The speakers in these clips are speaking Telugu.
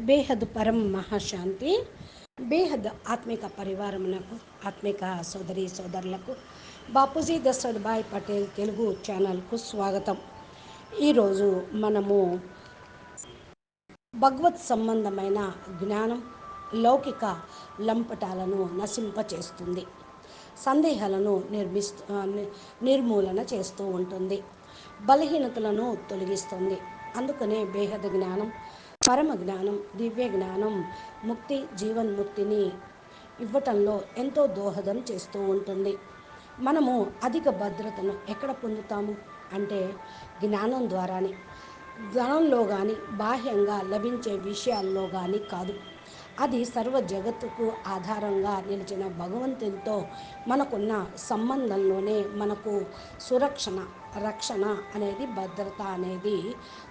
బేహద్ పరం మహాశాంతి బేహద్ ఆత్మిక పరివారమునకు ఆత్మిక సోదరి సోదరులకు బాపూజీ దశరథ్ భాయ్ పటేల్ తెలుగు ఛానల్కు స్వాగతం. ఈరోజు మనము భగవత్ సంబంధమైన జ్ఞానం లౌకిక లంపటాలను నశింపచేస్తుంది. సందేహాలను నిర్మిస్తూ నిర్మూలన చేస్తూ ఉంటుంది. బలహీనతలను తొలగిస్తుంది. అందుకనే బేహద జ్ఞానం పరమ జ్ఞానం దివ్య జ్ఞానం ముక్తి జీవన్ముక్తిని ఇవ్వటంలో ఎంతో దోహదం చేస్తూ ఉంటుంది. మనము అధిక భద్రతను ఎక్కడ పొందుతాము? అంటే జ్ఞానం ద్వారానే. జ్ఞానంలో కానీ బాహ్యంగా లభించే విషయాల్లో కానీ కాదు. అది సర్వ జగత్తుకు ఆధారంగా నిలిచిన భగవంతునితో మనకున్న సంబంధంలోనే మనకు సురక్షణ రక్షణ అనేది భద్రత అనేది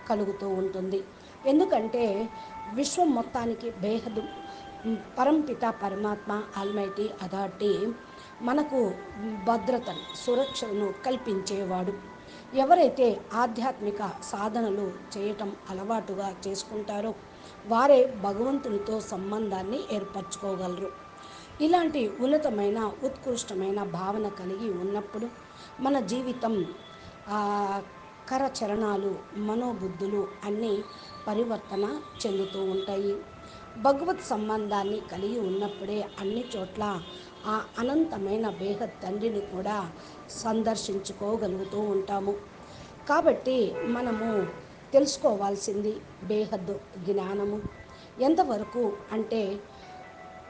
కలుగుతూ ఉంటుంది. ఎందుకంటే విశ్వం మొత్తానికి బేహదు. పరంపిత పరమాత్మ ఆల్మైటీ అథారిటీ మనకు భద్రతను సురక్షను కల్పించేవాడు. ఎవరైతే ఆధ్యాత్మిక సాధనలు చేయటం అలవాటుగా చేసుకుంటారో వారే భగవంతునితో సంబంధాన్ని ఏర్పరచుకోగలరు. ఇలాంటి ఉన్నతమైన ఉత్కృష్టమైన భావన కలిగి ఉన్నప్పుడు మన జీవితం కరచరణాలు మనోబుద్ధులు అన్నీ పరివర్తన చెందుతూ ఉంటాయి. భగవత్ సంబంధాన్ని కలిగి ఉన్నప్పుడే అన్ని చోట్ల ఆ అనంతమైన బేహద్ తండ్రిని కూడా సందర్శించుకోగలుగుతూ ఉంటాము. కాబట్టి మనము తెలుసుకోవాల్సింది బేహద్దు జ్ఞానము. ఎంతవరకు అంటే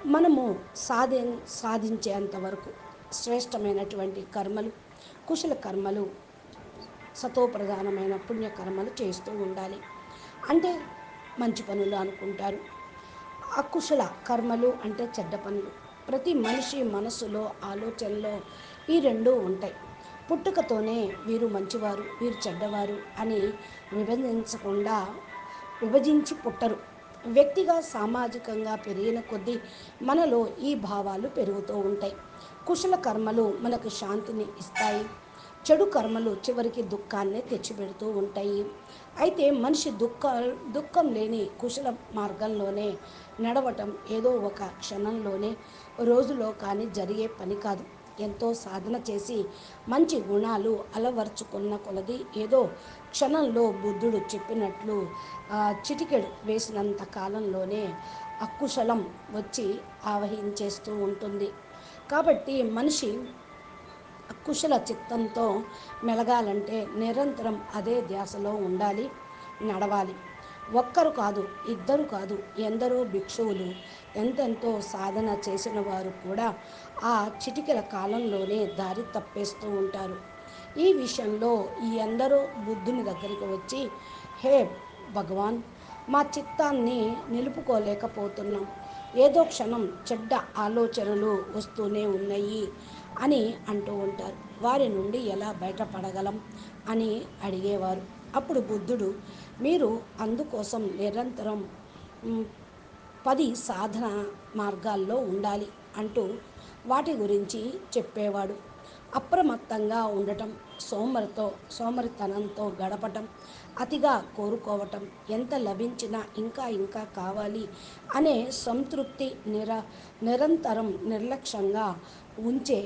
మనము సాధి సాధించేంతవరకు శ్రేష్టమైనటువంటి కర్మలు కుశల కర్మలు సతోప్రధానమైన పుణ్యకర్మలు చేస్తూ ఉండాలి. అంటే మంచి పనులు అనుకుంటారు. అకుశల కర్మలు అంటే చెడ్డ పనులు. ప్రతి మనిషి మనసులో ఆలోచనలో ఈ రెండు ఉంటాయి. పుట్టుకతోనే వీరు మంచివారు వీరు చెడ్డవారు అని విభజించకుండా విభజించి పుట్టరు. వ్యక్తిగా సామాజికంగా పెరిగిన కొద్దీ మనలో ఈ భావాలు పెరుగుతూ ఉంటాయి. కుశల కర్మలు మనకు శాంతిని ఇస్తాయి. చెడు కర్మలు చివరికి దుఃఖాన్నే తెచ్చిపెడుతూ ఉంటాయి. అయితే మనిషి దుఃఖ దుఃఖం లేని కుశల మార్గంలోనే నడవటం ఏదో ఒక క్షణంలోనే రోజులో కానీ జరిగే పని కాదు. ఎంతో సాధన చేసి మంచి గుణాలు అలవర్చుకున్న కొలది ఏదో క్షణంలో బుద్ధుడు చెప్పినట్లు చిటికెడు వేసినంత కాలంలోనే అకుశలం వచ్చి ఆవహించేస్తూ ఉంటుంది. కాబట్టి మనిషి కుశల చిత్తంతో మెలగాలంటే నిరంతరం అదే ధ్యాసలో ఉండాలి నడవాలి. ఒక్కరు కాదు ఇద్దరు కాదు ఎందరో భిక్షువులు ఎంతెంతో సాధన చేసిన వారు కూడా ఆ చిటికల కాలంలోనే దారి తప్పేస్తూ ఉంటారు. ఈ విషయంలో ఈ ఎందరో బుద్ధుని దగ్గరికి వచ్చి హే భగవాన్ మా చిత్తాన్ని నిలుపుకోలేకపోతున్నాం. ఏదో క్షణం చెడ్డ ఆలోచనలు వస్తూనే ఉన్నాయి. అని అంటూ ఉంటారు. వారి నుండి ఎలా బయటపడగలం అని అడిగేవారు. అప్పుడు బుద్ధుడు మీరు అందుకోసం నిరంతరం పది సాధన మార్గాల్లో ఉండాలి అంటూ వాటి గురించి చెప్పేవాడు. అప్రమత్తంగా ఉండటం సోమరితో సోమరితనంతో గడపటం అతిగా కోరుకోవటం ఎంత లభించినా ఇంకా ఇంకా కావాలి అనే సంతృప్తి నిర నిరంతరం నిర్లక్ష్యంగా ఉంచే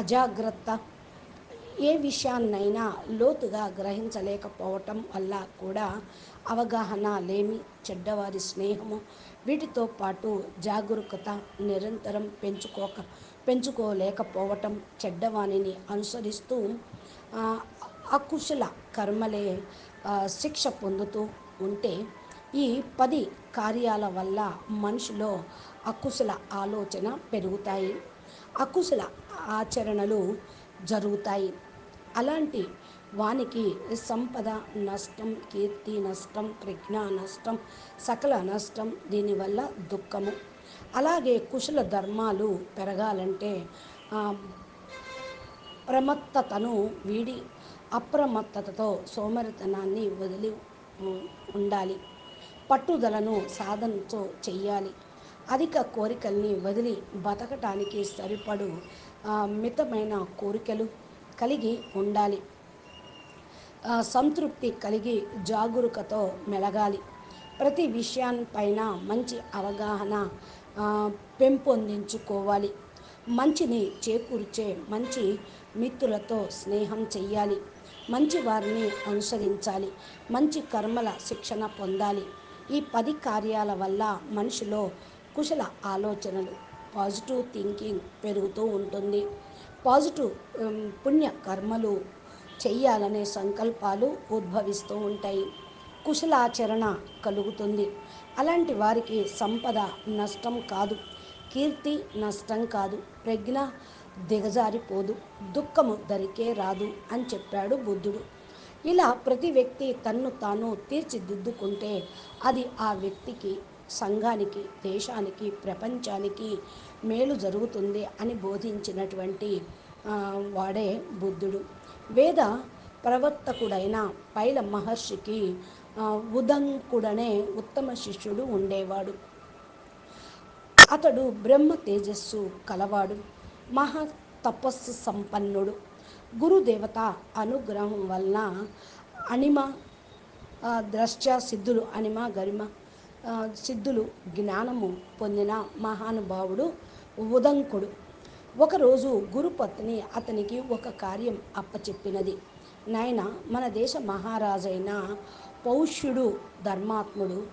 అజాగ్రత్త. ఏ విషయాన్నైనా లోతుగా గ్రహించలేకపోవటం వల్ల కూడా అవగాహన లేమి చెడ్డవారి స్నేహము వీటితో పాటు జాగరూకత నిరంతరం పెంచుకోక పెంచుకోలేకపోవటం చెడ్డవాణిని అనుసరిస్తూ అకుశల కర్మలే శిక్ష పొందుతూ ఉంటే ఈ పది కార్యాల వల్ల మనిషిలో అకుశల ఆలోచన పెరుగుతాయి. అకుశల ఆచరణలు జరుగుతాయి. అలాంటి వానికి సంపద నష్టం కీర్తి నష్టం ప్రజ్ఞ నష్టం సకల నష్టం దీనివల్ల దుఃఖము. అలాగే కుశల ధర్మాలు పెరగాలంటే ప్రమత్తతను వీడి అప్రమత్తతతో సోమరితనాన్ని వదిలి ఉండాలి. పట్టుదలను సాధనతో చెయ్యాలి. అధిక కోరికల్ని వదిలి బతకటానికి సరిపడు మితమైన కోరికలు కలిగి ఉండాలి. సంతృప్తి కలిగి జాగరూకతో మెలగాలి. ప్రతి విషయాన్పైన మంచి అవగాహన పెంపొందించుకోవాలి. మంచిని చేకూర్చే మంచి మిత్రులతో స్నేహం చెయ్యాలి. మంచి వారిని అనుసరించాలి. మంచి కర్మల శిక్షణ పొందాలి. ఈ పది కార్యాల వల్ల మనిషిలో కుశల ఆలోచనలు. పాజిటివ్ థింకింగ్ పెరుగుతూ ఉంటుంది. పాజిటివ్ పుణ్య కర్మలు చెయ్యాలనే సంకల్పాలు ఉద్భవిస్తూ ఉంటాయి. కుశలాచరణ కలుగుతుంది. అలాంటి వారికి సంపద నష్టం కాదు. కీర్తి నష్టం కాదు. ప్రజ్ఞ దిగజారిపోదు. దుఃఖము దరికే రాదు అని చెప్పాడు బుద్ధుడు. ఇలా ప్రతి వ్యక్తి తన్ను తాను తీర్చిదిద్దుకుంటే అది ఆ వ్యక్తికి సంఘానికి దేశానికి ప్రపంచానికి మేలు జరుగుతుంది అని బోధించినటువంటి వాడే బుద్ధుడు. వేద ప్రవర్తకుడైన పైల మహర్షికి ఉదంకుడనే ఉత్తమ శిష్యుడు ఉండేవాడు. అతడు బ్రహ్మ తేజస్సు కలవాడు మహా తపస్సు సంపన్నుడు. గురుదేవత అనుగ్రహం వలన అనిమ ద్రష్ట సిద్ధులు అనిమ గరిమ సిద్ధులు జ్ఞానము పొందిన మహానుభావుడు ఉదంకుడు. ఒకరోజు గురుపత్ని అతనికి ఒక కార్యం అప్పచెప్పినది. నాయన మన దేశ మహారాజైన పౌష్యుడు ధర్మాత్ముడు.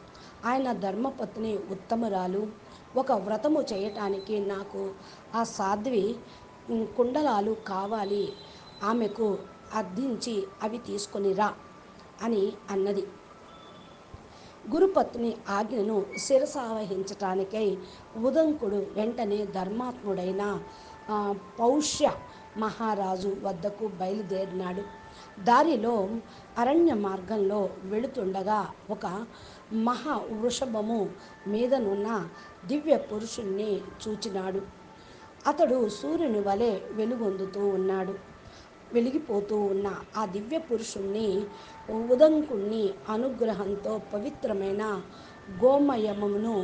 ఆయన ధర్మపత్ని ఉత్తమురాలు. ఒక వ్రతము చేయటానికి నాకు ఆ సాధ్వి కుండలాలు కావాలి. ఆమెకు అర్థించి అవి తీసుకొని రా అని అన్నది. గురుపత్ని ఆజ్ఞను శిరసావహించటానికై ఉదంకుడు వెంటనే ధర్మాత్ముడైన పౌష్య మహారాజు వద్దకు బయలుదేరినాడు. దారిలో అరణ్య మార్గంలో వెళుతుండగా ఒక మహా వృషభము మీదనున్న దివ్య పురుషుణ్ణి చూచినాడు. అతడు సూర్యుని వలె వెలుగొందుతూ ఉన్నాడు. వెలిగిపోతూ ఉన్న ఆ దివ్య పురుషుణ్ణి ఉదంకుణ్ణి అనుగ్రహంతో పవిత్రమైన గోమయమును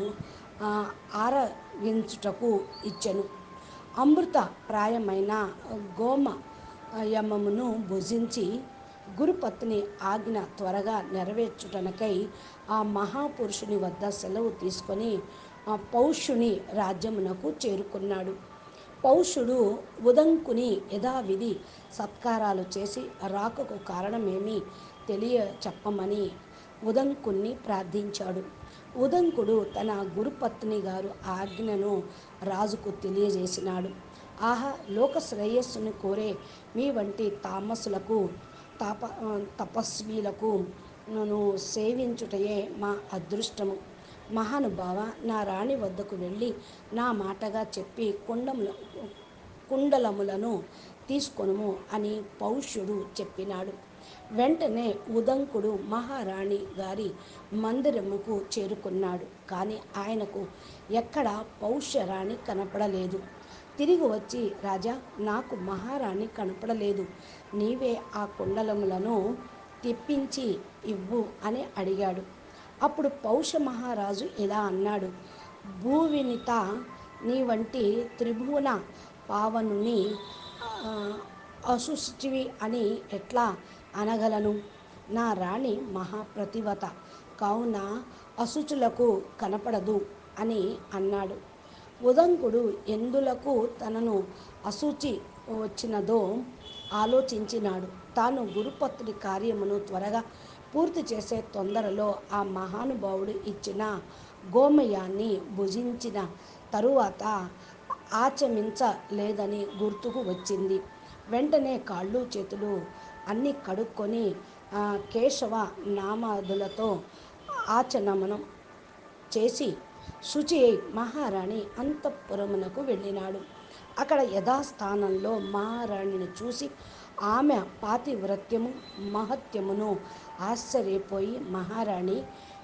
ఆరగించుటకు ఇచ్చెను. అమృత ప్రాయమైన గోమయమమును భుజించి గురుపత్ని ఆజ్ఞ త్వరగా నెరవేర్చుటనకై ఆ మహాపురుషుని వద్ద సెలవు తీసుకొని పౌష్యుని రాజ్యమునకు చేరుకున్నాడు. పౌషుడు ఉదంకుని యథావిధి సత్కారాలు చేసి రాకకు కారణమేమి తెలియ చెప్పమని ఉదంకుణ్ణి ప్రార్థించాడు. ఉదంకుడు తన గురుపత్ని గారు ఆజ్ఞను రాజుకు తెలియజేసినాడు. ఆహా లోక శ్రేయస్సును కోరే మీ వంటి తామసులకు తాప తపస్వీలకు నన్ను సేవించుటయే మా అదృష్టము. మహానుభావ నా రాణి వద్దకు వెళ్ళి నా మాటగా చెప్పి కుండముల కుండలములను తీసుకొనుము అని పౌష్యుడు చెప్పినాడు. వెంటనే ఉదంకుడు మహారాణి గారి మందిరముకు చేరుకున్నాడు. కానీ ఆయనకు ఎక్కడ పౌష్యరాణి కనపడలేదు. తిరిగి వచ్చి రాజా నాకు మహారాణి కనపడలేదు. నీవే ఆ కుండలములను తెప్పించి ఇవ్వు అని అడిగాడు. అప్పుడు పౌష మహారాజు ఇలా అన్నాడు భూవినిత నీ వంటి త్రిభువన పావనుని ఆ, అని ఎట్లా అనగలను? నా రాణి మహాప్రతివత. కావున అశుచులకు కనపడదు అని అన్నాడు. ఉదంకుడు ఎందులకు తనను అశుచి వచ్చినదో ఆలోచించినాడు. తాను గురుపత్రి కార్యమును త్వరగా పూర్తి చేసే తొందరలో ఆ మహానుభావుడు ఇచ్చిన గోమయాన్ని భుజించిన తరువాత ఆచమించలేదని గుర్తుకు వచ్చింది. వెంటనే కాళ్ళు చేతులు అన్నీ కడుక్కొని కేశవ నామాదులతో ఆచనమనం చేసి శుచి అయి మహారాణి అంతఃపురమునకు వెళ్ళినాడు. అక్కడ యథాస్థానంలో మహారాణిని చూసి ఆమె పాతివ్రత్యము మహత్యమును ఆశ్చర్యపోయి మహారాణి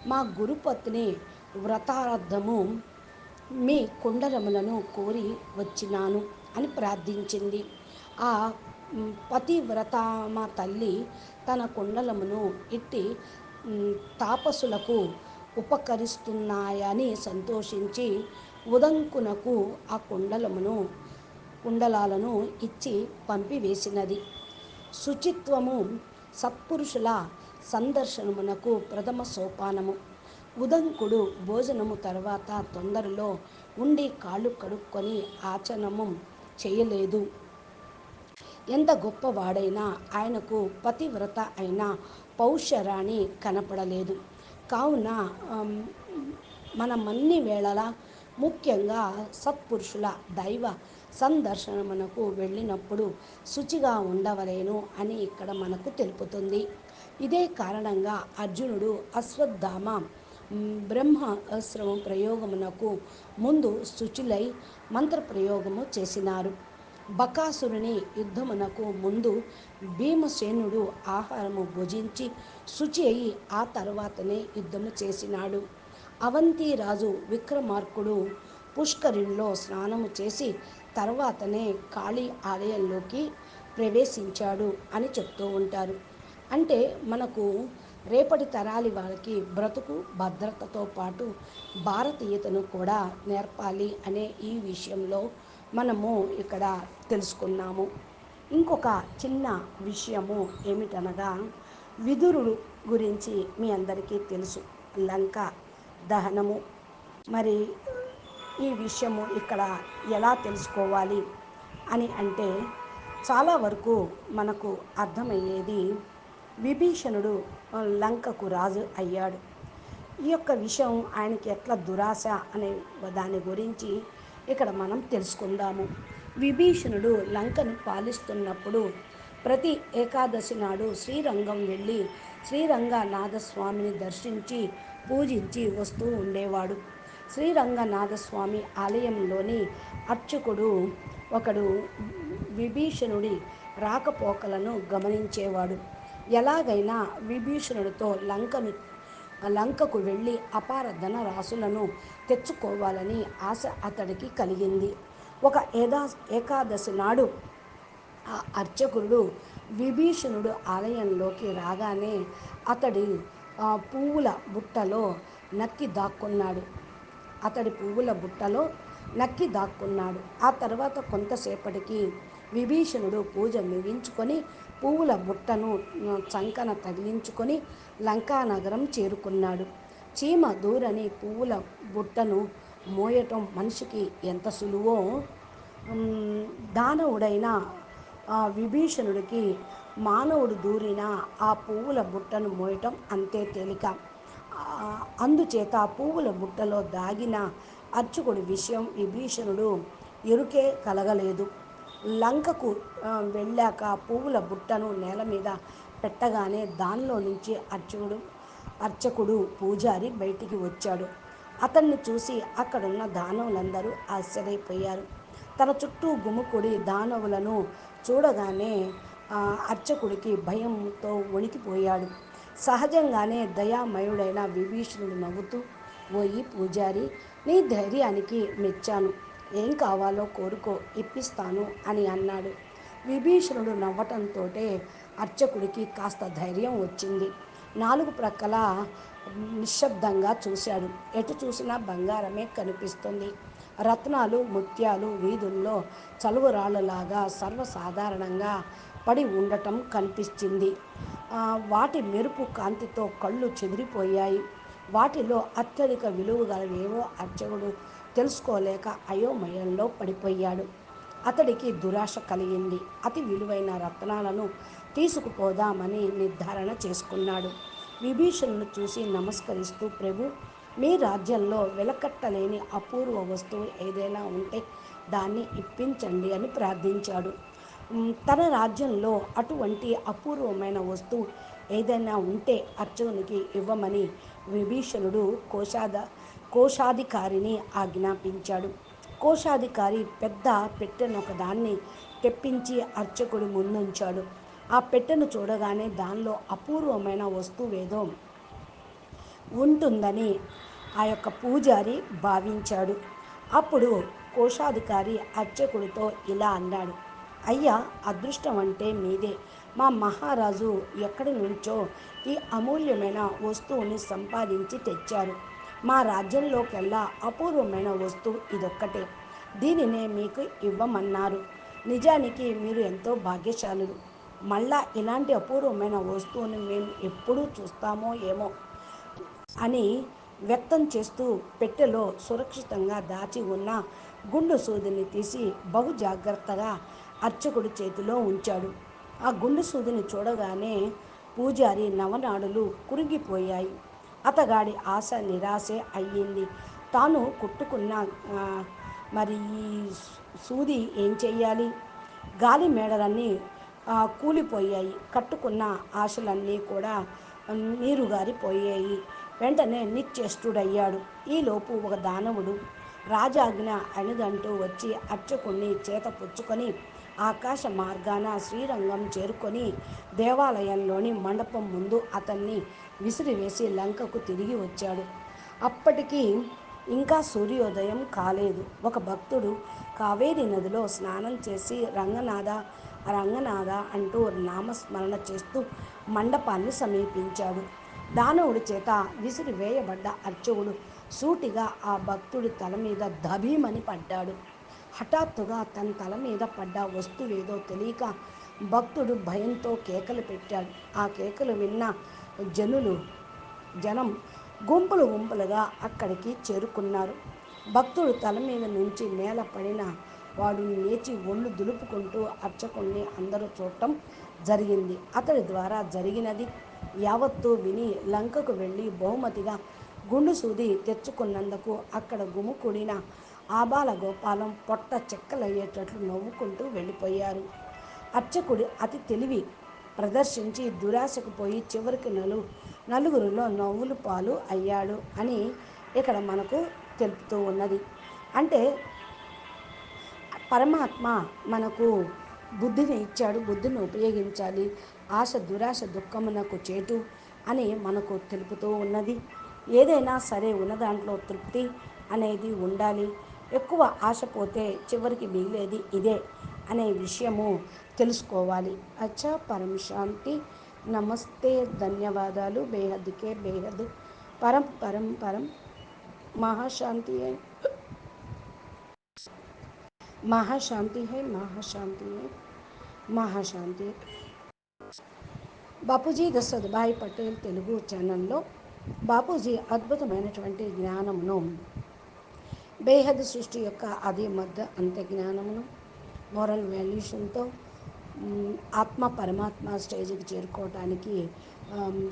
మా గురుపత్ని వ్రతార్థము మీ కుండలములను కోరి వచ్చినాను అని ప్రార్థించింది. ఆ మ్, పతివ్రతామ తల్లి తన కుండలమును ఇట్టి తాపసులకు ఉపకరిస్తున్నాయని సంతోషించి ఉదంకునకు ఆ కుండలమును కుండలాలను ఇచ్చి పంపివేసినది. శుచిత్వము సత్పురుషుల సందర్శనమునకు ప్రథమ సోపానము. ఉదంకుడు భోజనము తర్వాత తొందరలో ఉండి కాళ్ళు కడుక్కొని ఆచనము చేయలేదు. ఎంత గొప్పవాడైనా ఆయనకు పతివ్రత అయిన పౌష్యరాణి కనపడలేదు. కావున మనమన్ని వేళలా ముఖ్యంగా సత్పురుషుల దైవ సందర్శనమునకు వెళ్ళినప్పుడు శుచిగా ఉండవలేను అని ఇక్కడ మనకు తెలుపుతుంది. ఇదే కారణంగా అర్జునుడు అశ్వత్థామ బ్రహ్మాశ్రమం బ్రహ్మాస్త్రము ప్రయోగమునకు ముందు శుచులై మంత్రప్రయోగము చేసినారు. బకాసురుని యుద్ధమునకు ముందు భీమసేనుడు ఆహారము భుజించి శుచి అయి ఆ తర్వాతనే యుద్ధము చేసినాడు. అవంతి రాజు విక్రమార్కుడు పుష్కరిణిలో స్నానము చేసి తర్వాతనే కాళీ ఆలయంలోకి ప్రవేశించాడు అని చెప్తూ ఉంటారు. అంటే మనకు రేపటి తరాలి వాళ్ళకి బ్రతుకు భద్రతతో పాటు భారతీయతను కూడా నేర్పాలి అనే ఈ విషయంలో మనము ఇక్కడ తెలుసుకున్నాము. ఇంకొక చిన్న విషయము ఏమిటనగా విదురుడు గురించి మీ అందరికీ తెలుసు. లంక దహనము. మరి ఈ విషయము ఇక్కడ ఎలా తెలుసుకోవాలి అని అంటే చాలా వరకు మనకు అర్థమయ్యేది విభీషణుడు లంకకు రాజు అయ్యాడు. ఈ యొక్క విషయం ఆయనకి ఎట్లా దురాశ అనే దాని గురించి ఇక్కడ మనం తెలుసుకుందాము. విభీషణుడు లంకను పాలిస్తున్నప్పుడు ప్రతి ఏకాదశి నాడు శ్రీరంగం వెళ్ళి శ్రీరంగనాథస్వామిని దర్శించి పూజించి వస్తూ ఉండేవాడు. శ్రీరంగనాథస్వామి ఆలయంలోని అర్చకుడు ఒకడు విభీషణుడి రాకపోకలను గమనించేవాడు. ఎలాగైనా విభీషణుడితో లంకను లంకకు వెళ్ళి అపార ధన రాసులను తెచ్చుకోవాలని ఆశ అతడికి కలిగింది. ఒక ఏదా ఏకాదశి నాడు ఆ అర్చకుడు విభీషణుడు ఆలయంలోకి రాగానే అతడి పువ్వుల బుట్టలో నక్కి దాక్కున్నాడు. అతడి పువ్వుల బుట్టలో నక్కి దాక్కున్నాడు. ఆ తర్వాత కొంతసేపటికి విభీషణుడు పూజ ముగించుకొని పువ్వుల బుట్టను చంకన తగిలించుకొని లంకానగరం చేరుకున్నాడు. చీమ దూరని పువ్వుల బుట్టను మోయటం మనిషికి ఎంత సులువో? దానవుడైన ఆ విభీషణుడికి మానవుడు దూరిన ఆ పువ్వుల బుట్టను మోయటం అంతే తేలిక. అందుచేత ఆ పువ్వుల బుట్టలో దాగిన అర్చకుడి విషయం విభీషణుడు ఎరుకే కలగలేదు. లంకకు వెళ్ళాక పువ్వుల బుట్టను నేల మీద పెట్టగానే దానిలో నుంచి అర్చకుడు అర్చకుడు పూజారి బయటికి వచ్చాడు. అతన్ని చూసి అక్కడున్న దానవులందరూ ఆశ్చర్యపోయారు. తన చుట్టూ గుమికూడి దానవులను చూడగానే అర్చకుడికి భయంతో వణికిపోయాడు. సహజంగానే దయామయుడైన విభీషణుడు నవ్వుతూ ఓయి పూజారి నీ ధైర్యానికి మెచ్చాను. ఏం కావాలో కోరుకో ఇప్పిస్తాను అని అన్నాడు. విభీషణుడు నవ్వటంతోటే అర్చకుడికి కాస్త ధైర్యం వచ్చింది. నాలుగు ప్రక్కల నిశ్శబ్దంగా చూశాడు. ఎటు చూసినా బంగారమే కనిపిస్తుంది. రత్నాలు ముత్యాలు వీధుల్లో చలువరాళ్ళలాగా సర్వసాధారణంగా పడి ఉండటం కనిపించింది వాటి మెరుపు కాంతితో కళ్ళు చెదిరిపోయాయి. వాటిలో అత్యధిక విలువ గలవేవో అర్చకుడు తెలుసుకోలేక అయోమయంలో పడిపోయాడు. అతడికి దురాశ కలిగింది. అతి విలువైన రత్నాలను తీసుకుపోదామని నిర్ధారణ చేసుకున్నాడు. విభీషణుని చూసి నమస్కరిస్తూ ప్రభు మీ రాజ్యంలో వెలకట్టలేని అపూర్వ వస్తువు ఏదైనా ఉంటే దాన్ని ఇప్పించండి అని ప్రార్థించాడు. తన రాజ్యంలో అటువంటి అపూర్వమైన వస్తువు ఏదైనా ఉంటే అర్జునునికి ఇవ్వమని విభీషణుడు కోశాద కోశాధికారిని ఆజ్ఞాపించాడు. కోశాధికారి పెద్ద పెట్టెను ఒకదాన్ని తెప్పించి అర్చకుడి ముందుంచాడు. ఆ పెట్టెను చూడగానే దానిలో అపూర్వమైన వస్తువేదో ఉంటుందని ఆ యొక్క పూజారి భావించాడు. అప్పుడు కోశాధికారి అర్చకుడితో ఇలా అన్నాడు అయ్యా అదృష్టం అంటే మీదే. మా మహారాజు ఎక్కడి నుంచో ఈ అమూల్యమైన వస్తువుని సంపాదించి తెచ్చారు. మా రాజ్యంలోకెల్లా అపూర్వమైన వస్తువు ఇదొక్కటే. దీనినే మీకు ఇవ్వమన్నారు. నిజానికి మీరు ఎంతో భాగ్యశాలులు. మళ్ళా ఇలాంటి అపూర్వమైన వస్తువుని మేము ఎప్పుడూ చూస్తామో ఏమో అని వ్యక్తం చేస్తూ పెట్టెలో సురక్షితంగా దాచి ఉన్న గుండు సూదిని తీసి బహు జాగ్రత్తగా అర్చకుడి చేతిలో ఉంచాడు. ఆ గుండు సూదిని చూడగానే పూజారి నవనాడులు కురిగిపోయాయి. అతగాడి ఆశ నిరాశే అయ్యింది. తాను కుట్టుకున్న మరి ఈ సూది ఏం చెయ్యాలి? గాలి మేడలన్నీ కూలిపోయాయి. కట్టుకున్న ఆశలన్నీ కూడా నీరుగారిపోయాయి. వెంటనే నిశ్చేష్టుడయ్యాడు. ఈలోపు ఒక దానవుడు రాజాజ్ఞ అణిదంటూ వచ్చి అర్చకుణ్ణి చేత పుచ్చుకొని ఆకాశ మార్గాన శ్రీరంగం చేరుకొని దేవాలయంలోని మండపం ముందు అతన్ని విసిరివేసి లంకకు తిరిగి వచ్చాడు. అప్పటికి ఇంకా సూర్యోదయం కాలేదు. ఒక భక్తుడు కావేరీ నదిలో స్నానం చేసి రంగనాథ రంగనాథ అంటూ నామస్మరణ చేస్తూ మండపాన్ని సమీపించాడు. దానవుడి చేత విసిరి వేయబడ్డ అర్చకుడు సూటిగా ఆ భక్తుడి తల మీద దభీమని పడ్డాడు. హఠాత్తుగా తన తల మీద పడ్డ వస్తువేదో తెలియక భక్తుడు భయంతో కేకలు పెట్టాడు. ఆ కేకలు విన్న జనులు జనం గుంపులు గుంపులుగా అక్కడికి చేరుకున్నారు. భక్తుడు తల మీద నుంచి నేల పడిన వాడు లేచి ఒళ్ళు దులుపుకుంటూ అర్చకుణ్ణి అందరూ చూడటం జరిగింది. అతడి ద్వారా జరిగినది యావత్తూ విని లంకకు వెళ్ళి బహుమతిగా గుండు సూది తెచ్చుకున్నందుకు అక్కడ గుమికూడిన ఆబాల గోపాలం పొట్ట చెక్కలయ్యేటట్లు నవ్వుకుంటూ వెళ్ళిపోయారు. అర్చకుడి అతి తెలివి ప్రదర్శించి దురాశకు పోయి చివరికి నలు నలుగురిలో నవ్వులు పాలు అయ్యాడు అని ఇక్కడ మనకు తెలుపుతూ ఉన్నది. అంటే పరమాత్మ మనకు బుద్ధిని ఇచ్చాడు బుద్ధిని ఉపయోగించాలి ఆశ దురాశ దుఃఖమునకు చేటు అని మనకు తెలుపుతూ ఉన్నది. ఏదైనా సరే ఉన్న దాంట్లో తృప్తి అనేది ఉండాలి. ఎక్కువ ఆశ పోతే చివరికి మిగిలేది ఇదే అనే విషయము తెలుసుకోవాలి. అచ్చా పరం శాంతి నమస్తే. ధన్యవాదాలు. బేహద్కే బేహద్. పరం పరం పరం. మహాశాంతి మహాశాంతి హై. మహాశాంతి హై. మహాశాంతి బాపూజీ దసద్భాయ్ పటేల్ తెలుగు ఛానల్లో బాపూజీ అద్భుతమైనటువంటి జ్ఞానమును బేహద్ సృష్టి యొక్క అది మధ్య అంత జ్ఞానమును మోరల్ వాల్యూషన్తో ఆత్మ పరమాత్మ స్టేజ్కి చేరుకోవటానికి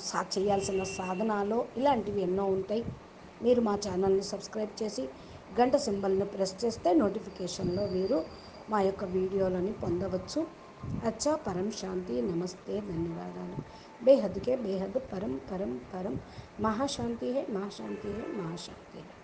సా చేయాల్సిన సాధనాలు ఇలాంటివి ఎన్నో ఉంటాయి. మీరు మా ఛానల్ని సబ్స్క్రైబ్ చేసి గంట సింబల్ని ప్రెస్ చేస్తే నోటిఫికేషన్లో మీరు మా యొక్క వీడియోలని పొందవచ్చు. అచ్చా పరం శాంతి నమస్తే ధన్యవాదాలు. బేహద్కే బేహద్ పరం పరం పరం మహాశాంతి హే మహాశాంతి హే మహాశాంతి హే.